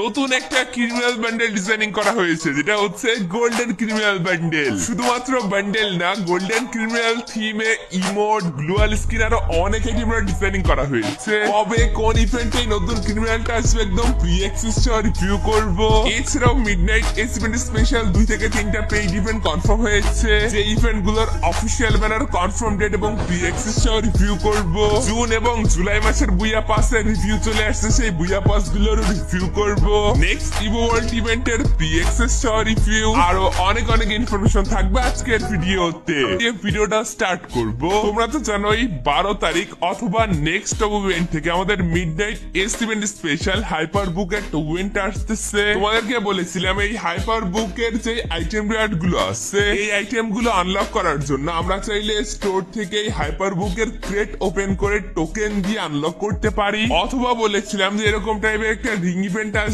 নতুন একটা criminal bundle designing করা হয়েছে, যেটা হচ্ছে গোল্ডেন ক্রিমিনাল বান্ডেল শুধুমাত্র বান্ডেল না গোল্ডেন ক্রিমিনাল থিমে ইমোট গ্লোয়াল স্কিন আরও অনেক আইটেম ডিজাইনিং করা হয়েছে। কবে কোন ইভেন্টে নতুন ক্রিমিনালটা আসবে একদম প্রি অ্যাক্সেস রিভিউ করব। এছাড়াও মিডনাইট এসিভেন্ট স্পেশাল দুই থেকে তিনটা পেইড ইভেন্ট কনফার্ম হয়েছে। যে ইভেন্টগুলোর অফিসিয়াল ব্যানার কনফার্ম ডেট এবং প্রি অ্যাক্সেস রিভিউ করব। জুন এবং জুলাই মাসের বুইয়া পাসের রিভিউ চলে আসছে, সেই বুইয়া পাসগুলোর রিভিউ করব। নেক্সট ইভো ওয়ার্ল্ড ইভেন্টের অ্যাক্সেস রিভিউ আরও অনেক অনেক ইনফরমেশন থাকবে আজকের ভিডিওতে। এই ভিডিওটা স্টার্ট করব। তোমরা তো জানোই, বারো তারিখ অথবা নেক্সট ইভেন্ট থেকে আমাদের midnight ace event special hyper book একটা ইভেন্ট আসতেছে। তোমাদেরকে বলেছিলাম, এই হাইপার বুকের যে আইটেম রেয়ার্ডগুলো আছে, এই আইটেমগুলো আনলক করার জন্য আমরা চাইলে স্টোর থেকে হাইপার বুকের ক্রেট ওপেন করে টোকেন দিয়ে আনলক করতে পারি। অথবা বলেছিলাম যে, এরকম টাইপের একটা রিং ইভেন্ট আসবে।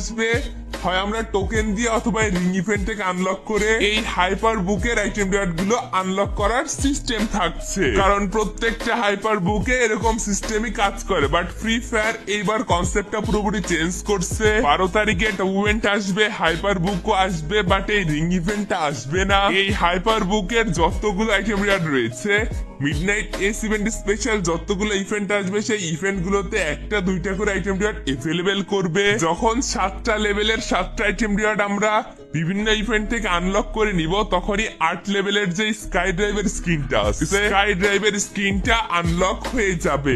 হয় আমরা টোকেন দিয়ে অথবা রিং ইভেন্ট থেকে আনলক করে এই হাইপার বুকের আইটেম রেয়ার্ডগুলো আনলক করার সিস্টেম থাকছে। কারণ প্রত্যেকটা হাইপার বুকে এরকম সিস্টেমই কাজ করে। বাট ফ্রি ফায়ার এইবার কনসেপ্টটা পুরোপুরি চেঞ্জ করছে। বারো তারিখে একটা ইভেন্ট আসবে হাইপার বুকও আসবে বাট এই রিং ইভেন্টটা আসবে না। এই হাইপার বুকের যতগুলো আইটেম রিয়ার্ড রয়েছে মিডনাইট এস ইভেন্ট স্পেশাল যতগুলো ইভেন্ট আসবে, সেই ইভেন্ট গুলোতে একটা, দুইটা করে আইটেম রিয়ার্ড এভেলেবেল করবে। যখন সাতটা লেভেলের সাতটা আইটেম রিওয়ার্ড আমরা বিভিন্ন ইভেন্ট থেকে আনলক করে নিব, তখনই আট লেভেলের যে স্কাই ড্রাইভের স্ক্রিনটা আছে স্কাই ড্রাইভের স্ক্রিনটা আনলক হয়ে যাবে।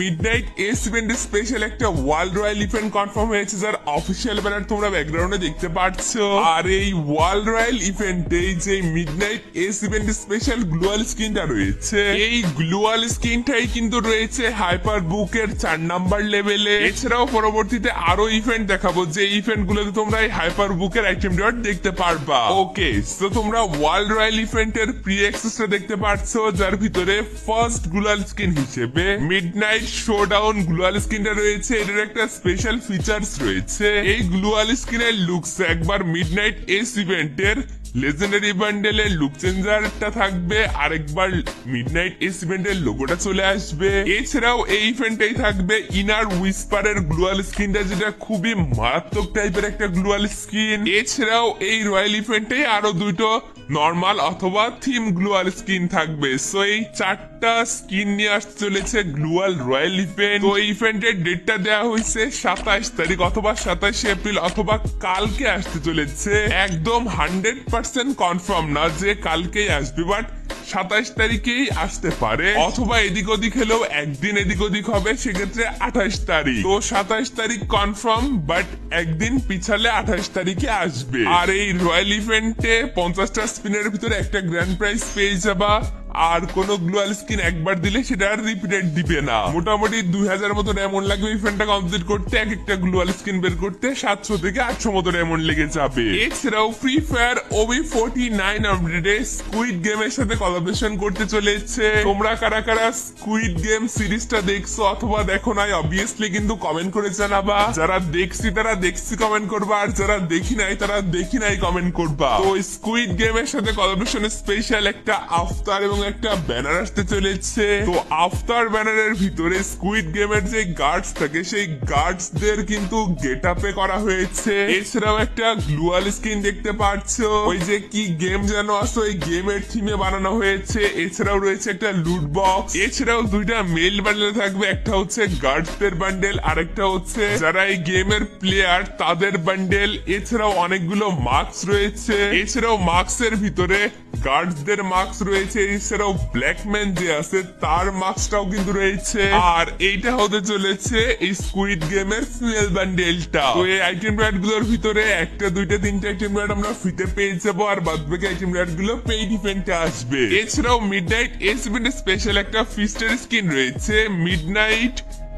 Midnight S event special একটা ওয়ার্ল্ড রয়্যাল ইভেন্ট কনফার্ম হয়েছে, যার অফিসিয়াল ব্যানার তোমরা ব্যাকগ্রাউন্ডে দেখতে পাচ্ছ আর এই ওয়ার্ল্ড রয়্যাল ইভেন্টে যে মিডনাইট এস ইভেন্ট স্পেশাল গ্লোয়াল স্ক্রিনটা রয়েছে, এই গ্লোয়াল স্ক্রিনটাই কিন্তু রয়েছে হাইপার বুকের চার নাম্বার লেভেলে এছাড়াও পরবর্তীতে আরও ইভেন্ট দেখাবো, যে ইভেন্ট গুলোতে তোমরা এই হাইপার বুকের আইটেম ডট দেখতে পারবা। ওকে তো তোমরা ওয়ার্ল্ড রয়্যাল ইভেন্টের প্রি অ্যাক্সেসটা দেখতে পারছ, যার ভিতরে ফার্স্ট গ্লোয়াল স্কিন হিসেবে মিডনাইট শোডাউন গ্লোয়াল স্কিনটা রয়েছে। এটার একটা স্পেশাল ফিচার্স রয়েছে। এই গ্লোয়াল স্কিনের লুকস একবার মিডনাইট এস ইভেন্টের লেজেন্ডারি বান্ডেলের লুক চেঞ্জারটা থাকবে, আরেকবার মিডনাইট এস ইভেন্টের লোগোটা চলে আসবে। এছাড়াও এই ইভেন্টেই থাকবে ইনার উইসপারের গ্লোয়াল স্কিনটা যেটা খুবই মারাত্মক টাইপের একটা গ্লোয়াল স্কিন এছাড়াও এই রয়্যাল ইভেন্টে আরও দুটো নর্মাল অথবা থিম গ্লোয়াল স্কিন থাকবে। সো এই চারটা স্কিন নিয়ে আসতে চলেছে গ্লোয়াল রয়্যাল ইভেন্ট তো এই ইভেন্টের ডেটটা দেওয়া হয়েছে সাতাশ তারিখ অথবা সাতাশে এপ্রিল অথবা কালকে আসতে চলেছে। একদম হান্ড্রেড পার্সেন্ট কনফার্ম না যে কালকেই আসবে বাট সাতাশ তারিখেই আসতে পারে। অথবা এদিক ওদিক হলেও একদিন এদিক ওদিক হবে, সেক্ষেত্রে আঠাশ তারিখ। তো সাতাশ তারিখ কনফার্ম বাট একদিন পিছালে আঠাশ তারিখে আসবে। আর এই রয়্যাল ইভেন্টে পঞ্চাশটা স্পিনের ভিতরে একটা গ্র্যান্ড প্রাইজ পেয়ে যাবা। আর কোন গ্লোয়াল স্কিন একবার দিলে সেটা আর রিপিটেড দিবে না। মোটামুটি দুই হাজার মতন এমন লাগবে ইভেন্টটা কমপ্লিট করতে, এক একটা গ্লোয়াল স্কিন বের করতে সাতশো থেকে আটশো মতন এমন লেগে যাবে। এছাড়াও free fire OB forty nine আপডেটে স্কুইড গেমের সাথে কলাবরেশন করতে চলেছে। তোমরা কারা কারা স্কুইড গেম সিরিজটা দেখছ অথবা দেখো নাই অবভিয়াসলি কিন্তু কমেন্ট করে জানাবা। যারা দেখছি তারা দেখছি কমেন্ট করবা, আর যারা দেখি নাই তারা দেখি নাই কমেন্ট করবা। তো স্কুইড গেমের সাথে কলাবরেশন স্পেশাল একটা আফতার এবং একটা ব্যানার আসতে চলেছে। তো আফতার ব্যানারের ভিতরে স্কুইড গেমের যে গার্ডস থাকে, সেই গার্ডস দের কিন্তু গেট আপে করা হয়েছে। এছাড়াও একটা গ্লুয়াল স্কিন দেখতে পাচ্ছ। ওই যে কি গেম যেন আছে, ওই গেমের থিমে বানানো হয়েছে। এছাড়াও রয়েছে একটা লুট বক্স এছাড়াও দুইটা মেল বান্ডেল থাকবে। একটা হচ্ছে গার্ডস দের বান্ডেল আরেকটা হচ্ছে যারা এই গেমের প্লেয়ার তাদের বান্ডেল এছাড়াও অনেকগুলো মার্কস রয়েছে। এছাড়াও মার্কসের ভিতরে গার্ডসদের মার্কস রয়েছে। এছাড়াও ব্ল্যাকম্যান যে আছে, তার মাস্কটাও কিন্তু রয়েছে। আর এইটা হতে চলেছে এই স্কুইড গেমের ফিমেল বান্ডেলটা তো এই আইটেম র্যাডগুলোর ভিতরে একটা, দুইটা, তিনটা আইটেম র্যাড আমরা ফ্রিতে পেয়ে যাব, আর বাদ বাকি আইটেম র্যাডগুলো পেইড ইভেন্টে আসবে। এছাড়াও মিডনাইট এস ইভেন্টের স্পেশাল একটা ফিস্টার স্কিন রয়েছে মিডনাইট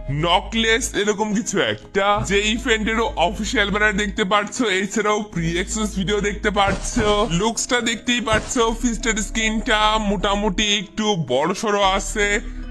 নকলেস এরকম কিছু একটা। যে ইভেন্টেরও অফিসিয়াল ব্যানার দেখতে পাচ্ছ এছাড়াও প্রি এক্সেস ভিডিও দেখতে পাচ্ছ লুকসটা দেখতেই পাচ্ছ ফিস্টের স্কিনটা মোটামুটি একটু বড় সড়ো আছে।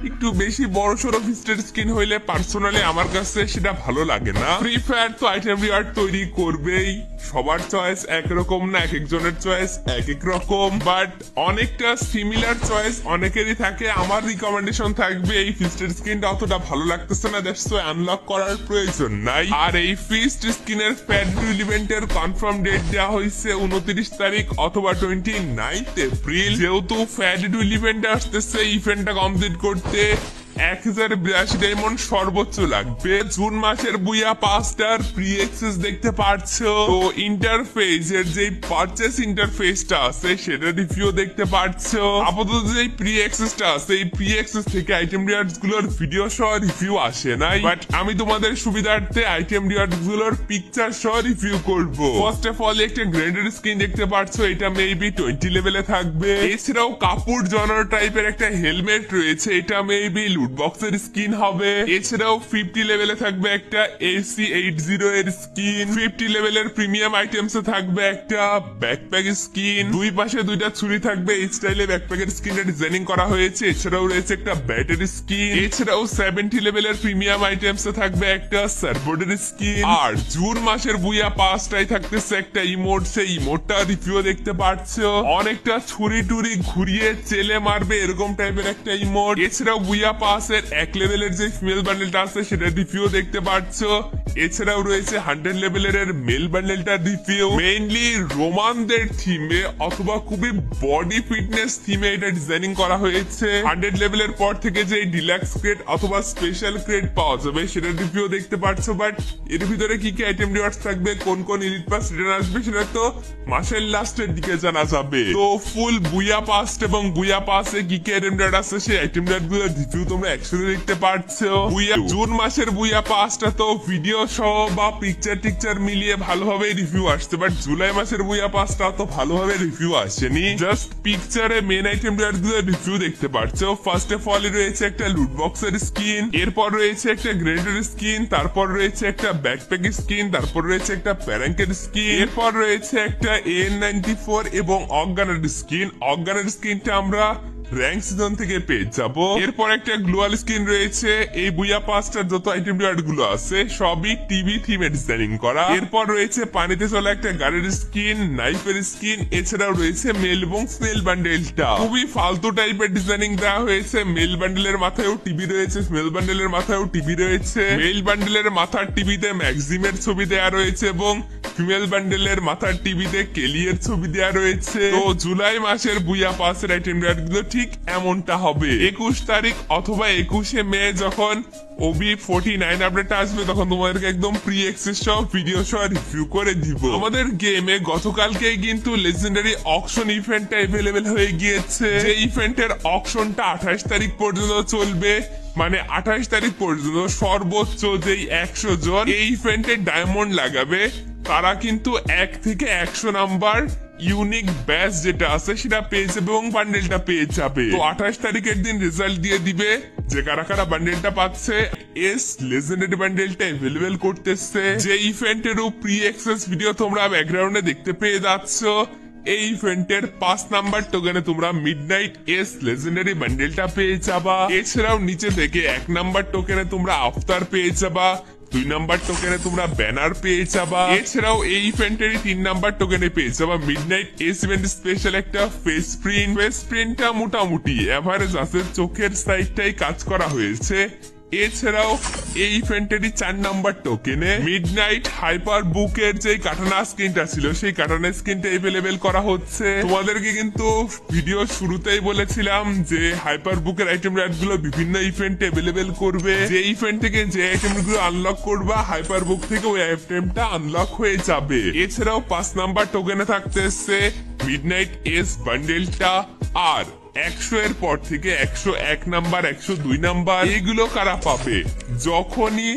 একটু বেশি বড় সড়ো ফিস্টের স্কিন হইলে পার্সোনালি আমার কাছে সেটা ভালো লাগে না। ফ্রি ফায়ার তো আইটেম রিওয়ার্ড তৈরি করবেই। সবার চয়েস একরকম না এক একজনের চয়েস এক এক রকম বাট অনেকটা সিমিলার চয়েস অনেকেরই থাকে। আমার রিকমেন্ডেশন থাকবে এই ফিস্টের স্কিনটা অতটা ভালো লাগতেছে না দ্যাটস আনলক করার প্রয়োজন নাই। আর এই ফিস্ট স্কিনের প্যাড ইভেন্টের কনফার্ম ডেট দেওয়া হয়েছে উনত্রিশ তারিখ অথবা টোয়েন্টি নাইন্থ এপ্রিল যেহেতু ফ্যাড ইভেন্ট আসতেছে ইভেন্টটা কমপ্লিট করতে 对 এক বিরাশি ডায়মন্ড সর্বোচ্চ লাগবে। জুন মাসের বুয়া পাঁচটার প্রি এক্সেস দেখতে পারছ। তো ইন্টারফেস এর যে পারচেস ইন্টারফেসটা আছে, সেটা রিভিউ দেখতে পারছ। আপাতত যে প্রি এক্সেসটা আছে, এই প্রি এক্সেস থেকে আইটেম রিয়ার্ডসগুলোর ভিডিও সহ রিভিউ আসে নাই। বাট আমি তোমাদের সুবিধার্থে আইটেম রিয়ার্ডসগুলোর পিকচার সহ রিভিউ করব। ফার্স্ট অফ অল একটা গ্রেডেড স্ক্রিন দেখতে পারছ, এটা মেবি টোয়েন্টি লেভেলে থাকবে। এছাড়াও কাপড় জনার টাইপের একটা হেলমেট রয়েছে, এটা মেবি লুট বক্সের স্কিন হবে। এছাড়াও ফিফটি লেভেলে থাকবে একটা এসি এইট জিরো এর স্কিন ফিফটি লেভেলের প্রিমিয়াম আইটেমস থাকবে একটা ব্যাকপ্যাক স্কিন দুই পাশে দুইটা ছুরি থাকবে। এই স্টাইলে ব্যাকপ্যাকের স্কিনের ডিজাইনিং করা হয়েছে। এছাড়াও রয়েছে একটা ব্যাটারি স্কিন এছাড়াও সেভেন্টি লেভেলের প্রিমিয়াম আইটেমস থাকবে একটা সার্বোর্ডের স্কিন আর জুন মাসের বুয়া পাঁচটায় থাকতেছে একটা ইমোট সেই ইমোটটা রিভিউ দেখতে পাচ্ছ অনেকটা ছুরি টুরি ঘুরিয়ে চেলে মারবে এরকম টাইপের একটা ইমোট এছাড়াও বুয়া পাসের এক লেভেলের যে ফিমেল বান্ডেলটা আছে, সেটা রিভিউ দেখতে পাচ্ছ। এছাড়াও রয়েছে হান্ড্রেড লেভেলের মেল বান্ডেলটা রিভিউ মেইনলি রোমানদের থিমে অথবা খুবই বডি ফিটনেস থিমে এটা ডিজাইনিং করা হয়েছে। হান্ড্রেড লেভেলের পর থেকে যে ডিলাক্স ক্রেড অথবা স্পেশাল ক্রেড পাওয়া যাবে, সেটা রিভিউ দেখতে পাচ্ছ। বাট এর ভিতরে কি কি আইটেম রিওয়ার্ডস থাকবে, কোন কোন ইলিট পাস রিটার্ন আসবে, সেটা তো মাসের লাস্টের দিকে জানা যাবে। তো ফুল বুয়া পাস্ট এবং বুয়া পাসে কি কি আইটেম রিওয়ার্ড আছে, সেই আইটেম রিওয়ার্ডগুলো রিভিউ তোমরা একসাথে দেখতে পারছ? বুয়া জুন মাসের বুয়া পাসটা তো ভিডিও সহ বা পিকচার টিকচার মিলিয়ে ভালোভাবে রিভিউ আসছে। বাট জুলাই মাসের বুয়া পাসটা তো ভালোভাবে রিভিউ আসেনি। জাস্ট পিকচারে মেন আইটেমগুলো রিভিউ দেখতে পারছ। ফার্স্ট অফ অল রয়েছে একটা লুট বক্সের স্কিন এরপর রয়েছে একটা গ্রেডের স্কিন তারপর রয়েছে একটা ব্যাকপ্যাক স্কিন তারপর রয়েছে একটা প্যারাঙ্কের স্কিন এরপর রয়েছে একটা এন নাইনটি ফোর এবং অজ্ঞানের স্কিন অজ্ঞানের স্কিনটা আমরা র্যাঙ্ক সিজন থেকে পেয়ে যাব। এরপর একটা গ্লোয়াল স্কিন রয়েছে। এই বুয়া পাঁচটার যত আইটেম রিওয়ার্ডগুলো আছে, সবই টিভি থিমে ডিজাইনিং করা। এরপর রয়েছে পানিতে চলা একটা গাড়ির স্কিন নাইফের স্কিন এছাড়াও রয়েছে মেল এবং স্নেল বান্ডেলটা খুবই ফালতু টাইপের ডিজাইনিং দেওয়া হয়েছে। মেল বান্ডেলের মাথায়ও টিভি রয়েছে স্মেল বান্ডেলের মাথায়ও টিভি রয়েছে। মেল বান্ডেলের মাথার টিভিতে ম্যাক্সিমের ছবি দেওয়া রয়েছে এবং ফিমেল বান্ডেলের মাথার টিভিতে কেলিয়ের ছবি দেওয়া রয়েছে। তো জুলাই মাসের বুয়া পাসের আইটেমগুলো ঠিক এমনটা হবে। একুশ তারিখ অথবা একুশে মে যখন ওবি ফোর্টি নাইন আপডেট আসবে, তখন তোমাদেরকে একদম প্রি এক্সেস সহ ভিডিও সহ রিভিউ করে দিব। আমাদের গেমে গতকালকে কিন্তু লেজেন্ডারি অকশন ইভেন্টটা এভেলেবেল হয়ে গিয়েছে। যে ইভেন্টের অকশনটা আঠাশ তারিখ পর্যন্ত চলবে মানে আঠাশ তারিখ পর্যন্ত সর্বোচ্চ যেই একশো জন এই ইভেন্টে ডায়মন্ড লাগাবে, তারা কিন্তু এক থেকে একশো নাম্বার ইউনিক ব্যাচ যেটা আছে, সেটা পেয়ে যাবে এবং বান্ডেলটা পেয়ে যাবে। তো আঠাশ তারিখের দিন রেজাল্ট দিয়ে দিবে। যে কারা কারা বান্ডেলটা পাচ্ছে, এস লেজেন্ডারি বান্ডেলটা অ্যাভেলেবেল করতেছে। যে ইভেন্টেরও প্রি এক্সেস ভিডিও তোমরা ব্যাকগ্রাউন্ডে দেখতে পেয়ে যাচ্ছ, এই ইভেন্টের পাঁচ নাম্বার টোকেনে তোমরা মিডনাইট এস লেজেন্ডারি বান্ডেলটা পেয়ে যাবা। এছাড়াও নিচে থেকে এক নাম্বার টোকেনে তোমরা আফতার পেয়ে যাবা। দুই নাম্বার টোকেনে তোমরা ব্যানার পেয়ে যাবা। এছাড়াও এই ইভেন্টেরই তিন নাম্বার টোকেনে পেয়ে যাবা midnight S event special একটা ফেস প্রিন্ট ফেস প্রিন্টটা মোটামুটি এভারেজ আছে, চোখের সাইডটাই কাজ করা হয়েছে। এছাড়াও এই ইভেন্টেরই চার নাম্বার টোকেনে মিড নাইট হাইপার বুকের যে কাটানা স্ক্রিনটা ছিল, সেই কাটানা স্ক্রিনটা এভেলেবেল করা হচ্ছে। তোমাদেরকে কিন্তু ভিডিও শুরুতেই বলেছিলাম যে হাইপার বুকের আইটেম র্যাটগুলো বিভিন্ন ইভেন্টে এভেলেবেল করবে। যে ইভেন্ট থেকে যে আইটেমগুলো আনলক করবা হাইপার বুক থেকে ওই আইটেমটা আনলক হয়ে যাবে। এছাড়াও পাঁচ নাম্বার টোকেনে থাকতেছে মিডনাইট এস বান্ডেলটা আর একশো এর পর থেকে একশো এক নাম্বার, একশো দুই নাম্বার, এগুলো কারা পাবে? যখনই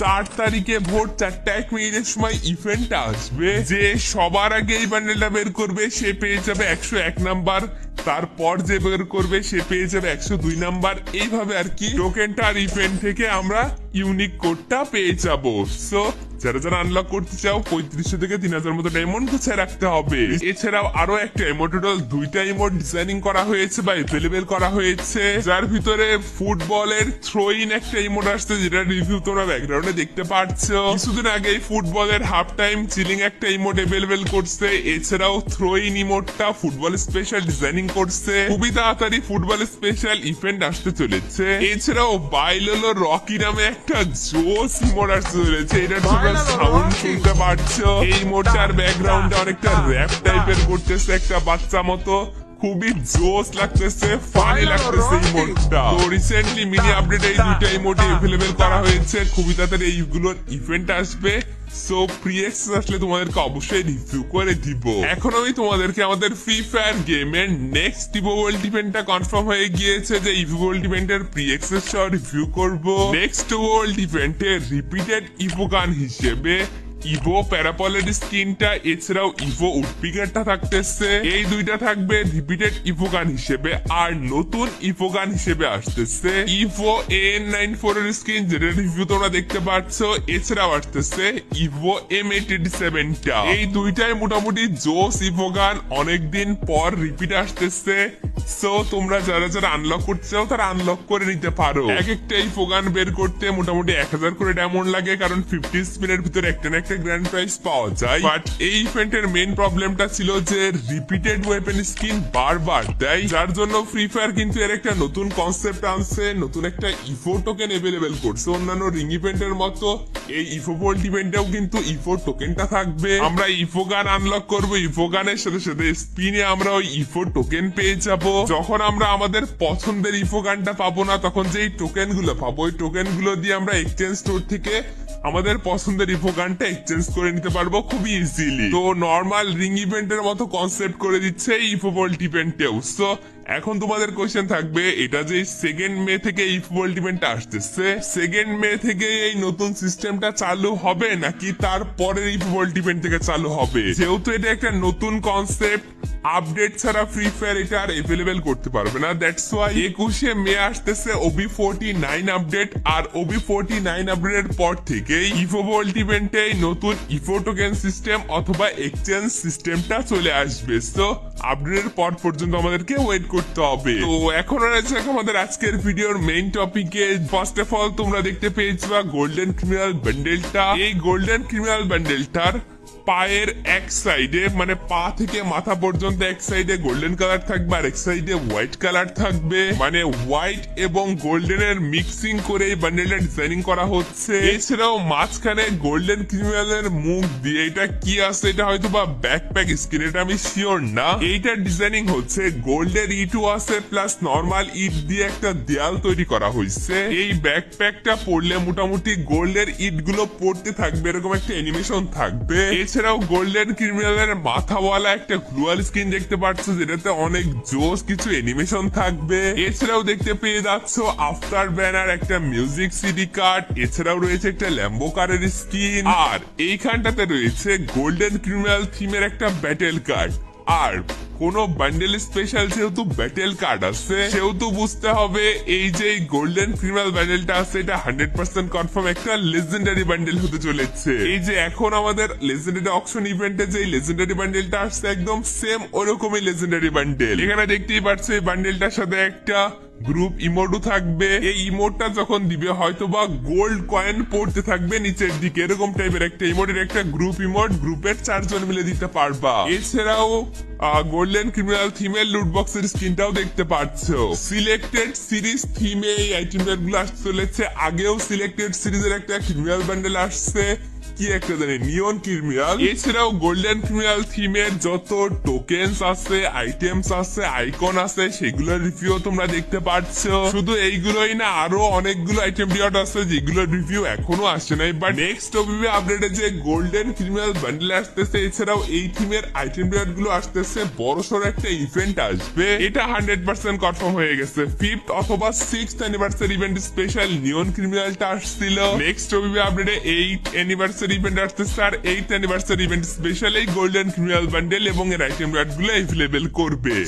চার তারিখে ভোর চারটা এক মিনিটের সময় ইভেন্টটা আসবে, যে সবার আগে এই বান্ডেলটা বের করবে, সে পেয়ে যাবে একশো এক নাম্বার। তারপর যে বের করবে, সে পেয়ে যাবে একশো দুই নাম্বার। এইভাবে আর কি টোকেনটা আর ইভেন্ট থেকে আমরা ইউনিক কোডটা পেয়ে যাব। সো যারা যারা আনলক করতে চাও, পঁয়ত্রিশশো থেকে তিন হাজার মতো ডায়মন্ড গুছিয়ে রাখতে হবে। এছাড়াও আরও একটা ইমো দুইটা ইমোট ডিজাইনিং করা হয়েছে বা এভেলেবেল করা হয়েছে। যার ভিতরে ফুটবলের থ্রোইন একটা ইমোট আসছে, যেটা রিভিউ তোমরা ব্যাকগ্রাউন্ডে দেখতে পাচ্ছ কিছুদিন আগে ফুটবলের হাফ টাইম চিলিং একটা ইমোট এভেলেবেল করছে। এছাড়াও থ্রোইন ইমোটটা ফুটবল স্পেশাল ডিজাইনিং করছে। খুবই তাড়াতাড়ি ফুটবল স্পেশাল ইভেন্ট আসতে চলেছে। এছাড়াও বাইলোলো রকি নামে একটা জোস ইমোট আসতে চলেছে। এটা সাউন্ড। শুনতে পারছ এই মোটার ব্যাকগ্রাউন্ডে অনেকটা র্যাপ টাইপের করতেছে একটা বাচ্চা মতো। খুবই জোস লাগতেছে ফানি লাগতেছে এই মোডটা তো রিসেন্টলি মিনি আপডেট এই দুটো ইমোটে এভেলেবেল করা হয়েছে। খুবই তাড়াতাড়ি এইগুলোর ইভেন্ট আসবে। সো অ্যাক্সেস আসলে তোমাদেরকে অবশ্যই রিভিউ করে দিব। এখন আমি তোমাদেরকে আমাদের ফ্রি ফায়ার গেমের নেক্সট ইভো ইভেন্টটা কনফার্ম হয়ে গিয়েছে যে ইভো ইভেন্টের প্রি অ্যাক্সেস সহ রিভিউ করব। নেক্সট ওয়ার্ল্ড ইভেন্টের রিপিটেড ইভো গান হিসেবে ইভো প্যারাপলের স্কিনটা, এছাড়াও ইভো উডপিকারটা থাকতেছে। এই দুইটা থাকবে রিপিটেড ইভো গান হিসেবে, আর নতুন ইভো গান হিসেবে আসতেছে ইভো এন নাইন ফোর এর স্কিন, যেটা রিভিউ তোমরা দেখতে পাচ্ছ এছাড়াও আসতেছে ইভো এম এইটি সেভেনটা এই দুইটাই মোটামুটি জোস ইভো গান, অনেকদিন পর রিপিট আসতেছে। সো তোমরা যারা যারা আনলক করতে চাও, তারা আনলক করে নিতে পারো। এক একটা এই ফোগান বের করতে মোটামুটি এক হাজার করে ডায়মন্ড লাগে, কারণ ফিফটি স্পিনের ভিতরে একটা না একটা গ্র্যান্ড প্রাইজ পাওয়া যায়। বাট এই ইভেন্টের মেইন প্রবলেমটা ছিল যে রিপিটেড ওয়েপেন স্কিন বারবার দেয়। যার জন্য ফ্রি ফায়ার কিন্তু এর একটা নতুন কনসেপ্ট আনছে, নতুন একটা ইফো টোকেন এভেলেবেল করছে। অন্যান্য রিং ইভেন্টের মতো এই ইফো ভোল্ট ইভেন্টেও কিন্তু ইফো টোকেনটা থাকবে। আমরা ইফো গান আনলক করব ইফো গানের সাথে সাথে স্পিনে আমরা ওই ইফো টোকেন পেয়ে যাব। যখন আমরা আমাদের পছন্দের ইফো গানটা পাবো না, তখন যে টোকেনগুলো পাবো, ওই টোকেনগুলো দিয়ে আমরা এক্সচেঞ্জ স্টোর থেকে আমাদের পছন্দের ইফো গানটা এক্সচেঞ্জ করে নিতে পারব খুবই ইজিলি তো নর্মাল রিং ইভেন্টের মতো কনসেপ্ট করে দিচ্ছে ইফো ভোল্ট ইভেন্টেও সো এখন তোমাদের কোশ্চেন থাকবে, এটা যে সেকেন্ড মে থেকে ইফ ইভেন্ট আসতেছে সেকেন্ড মে থেকে এই নতুন সিস্টেমটা চালু হবে নাকি তারপরের ইফ ওয়ার্ল্ড ইভেন্ট থেকে চালু হবে? যেহেতু এটা একটা নতুন কনসেপ্ট আপডেট ছাড়া ফ্রি ফায়ার এটা আর এভেলেবেল করতে পারবে না। দ্যাটস ওয়াই একুশে মে আসতেছে ওবি ফোরটি নাইন আপডেট আর ওবি ফোরটি নাইন আপডেটের পর থেকে ইফো ওয়ার্ল্ড ইভেন্টে নতুন ইফো টোকেন সিস্টেম অথবা এক্সচেঞ্জ সিস্টেমটা চলে আসবে। সো আপডেটের পর পর্যন্ত আমাদেরকে ওয়েট করতে হবে। তো এখন রয়েছে আমাদের আজকের ভিডিওর মেইন টপিকে ফার্স্ট অফ অল তোমরা দেখতে পেয়েছ গোল্ডেন ক্রিমিনাল ব্যান্ডেলটা। এই গোল্ডেন ক্রিমিনাল বান্ডেলটার পায়ের এক সাইডে মানে পা থেকে মাথা পর্যন্ত এক সাইডে গোল্ডেন কালার থাকবে আর এক সাইডে হোয়াইট কালার থাকবে। মানে হোয়াইট এবং গোল্ডেনের মিক্সিং করে এই বান্ডেলটা ডিজাইনিং করা হচ্ছে। এছাড়াও মাঝখানে গোল্ডেন ক্রিমিনালের মুখ দিয়ে এটা কি আছে, এটা হয়তো বা ব্যাকপ্যাক স্কিন এটা আমি শিওর না। এইটার ডিজাইনিং হচ্ছে গোল্ডের ইটও আছে প্লাস নর্মাল ইট দিয়ে একটা দেয়াল তৈরি করা হয়েছে এই ব্যাকপ্যাকটা পড়লে মোটামুটি গোল্ডের ইটগুলো পড়তে থাকবে, এরকম একটা অ্যানিমেশন থাকবে। এছাড়াও গোল্ডেন ক্রিমিনালের মাথাওয়ালা একটা গ্লুয়াল স্ক্রিন দেখতে পাচ্ছ, যেটাতে অনেক জোস কিছু অ্যানিমেশন থাকবে। এছাড়াও দেখতে পেয়ে যাচ্ছ আফটার ব্যানার একটা মিউজিক সিডি কার্ড এছাড়াও রয়েছে একটা ল্যাম্বো কারের স্কিন আর এইখানটাতে রয়েছে গোল্ডেন ক্রিমিনাল থিমের একটা ব্যাটেল কার্ড আর কোন বান্ডেল স্পেশাল যেহেতু ব্যাটেল কার্ড আছে, সেহেতু বুঝতে হবে এই যে গোল্ডেন ক্রিমিনাল ব্যান্ডেলটা আছে, এটা হান্ড্রেড পার্সেন্ট কনফার্ম একটা লেজেন্ডারি বান্ডেল হতে চলেছে। এই যে এখন আমাদের লেজেন্ডারি অকশন ইভেন্টে যে লেজেন্ডারি বান্ডেলটা আসছে, একদম সেম ওরকমই লেজেন্ডারি বান্ডেল এখানে দেখতেই পাচ্ছ এই সাথে একটা গ্রুপ ইমোটও থাকবে। এই ইমোটটা যখন দিবে হয়তো বা গোল্ড কয়েন পড়তে থাকবে নিচের দিকে। এরকম টাইপের একটা ইমোটের একটা গ্রুপ ইমোট গ্রুপের চারজন মিলে দিতে পারবা। এছাড়াও গোল্ডেন ক্রিমিনাল থিমের লুট বক্সের স্ক্রিনটাও দেখতে পাচ্ছ সিলেক্টেড সিরিজ থিমে এই আইটেমগুলো আসতে চলেছে। আগেও সিলেক্টেড সিরিজের একটা ক্রিমিনাল ব্যান্ডেল আসছে। কি একটা জানি নিয়ন ক্রিমিনাল এছাড়াও গোল্ডেন ক্রিমিনাল থিমের যত টোকেনস আছে আইটেমস আছে আইকন আছে, সেগুলোর রিভিউ তোমরা দেখতে পাচ্ছ শুধু এইগুলোই না, আরও অনেকগুলো আইটেম বিয়ার্ড আছে, যেগুলোর রিভিউ এখনও আসে নাই। বাট নেক্সট ওবিবি আপডেটে যে গোল্ডেন ক্রিমিনাল বান্ডেল আসতেছে, এছাড়াও এই থিমের আইটেম বিয়ার্ডগুলো আসতেছে, বড় সড়ো একটা ইভেন্ট আসবে। এটা হান্ড্রেড পার্সেন্ট কনফার্ম হয়ে গেছে। ফিফথ অথবা six anniversary event special neon ক্রিমিনালটা আসছিল। নেক্সট ওবিবি আপডেটে এইট অ্যানিভার্সারি ইভেন্ট আসতেছে আর এইট অ্যানিভার্সারি ইভেন্ট স্পেশাল এই গোল্ডেন ক্রিমিনাল বান্ডেল এবং এর আইটেমগুলো অ্যাভেলেবেল করবে।